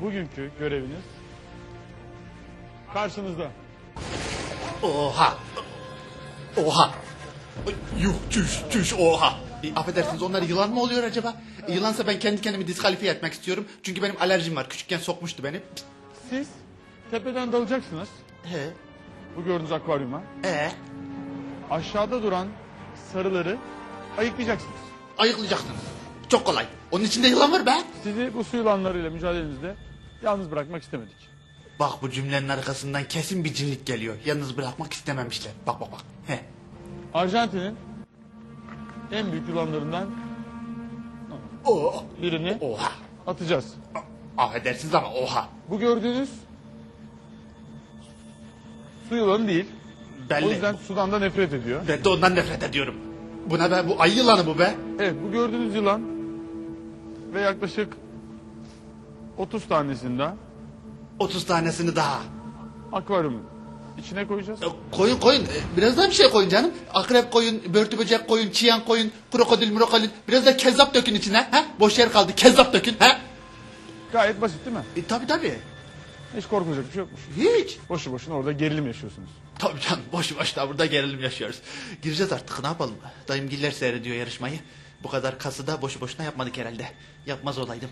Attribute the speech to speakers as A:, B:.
A: bugünkü göreviniz karşınızda.
B: Oha. Oha. Yuh çüş çüş oha. E, affedersiniz onlar yılan mı oluyor acaba? E, yılansa ben kendi kendimi diskalifiye etmek istiyorum. Çünkü benim alerjim var. Küçükken sokmuştu beni.
A: Siz tepeden dalacaksınız
B: He.
A: bu gördüğünüz akvaryuma.
B: E
A: Aşağıda duran sarıları ayıklayacaksınız.
B: ayıklayacaksınız. Çok kolay. Onun içinde yılan var be.
A: Sizi bu su yılanlarıyla mücadelenizde yalnız bırakmak istemedik.
B: Bak bu cümlenin arkasından kesin bir cinlik geliyor. Yalnız bırakmak istememişler. Bak bak bak. He.
A: Arjantin'in en büyük yılanlarından
B: Oo.
A: birini
B: Oha.
A: atacağız.
B: Affedersiniz ama oha.
A: Bu gördüğünüz su yılanı değil.
B: Belli.
A: O yüzden sudan da nefret ediyor.
B: Ben de ondan nefret ediyorum. Bu ne be? Bu ayı yılanı bu be.
A: Evet bu gördüğünüz yılan ve yaklaşık 30 tanesini de
B: 30 tanesini daha.
A: akvaryumun içine koyacağız.
B: E, Koyun koyun. E, Biraz daha bir şey koyun canım. Akrep koyun, börtü böcek koyun, çiyan koyun, krokodil, mrokodil. Biraz da kezzap dökün içine. Ha? Boş yer kaldı. Kezzap dökün. Ha?
A: Gayet basit değil mi?
B: E, tabii tabii.
A: Hiç korkulacak bir şey yokmuş.
B: Hiç.
A: Boşu boşuna orada gerilim yaşıyorsunuz.
B: Tabii canım. Boş boş da burada gerilim yaşıyoruz. Gireceğiz artık. Ne yapalım? Dayım giller seyrediyor yarışmayı. Bu kadar kası da boşu boşuna yapmadık herhalde. Yapmaz olaydım.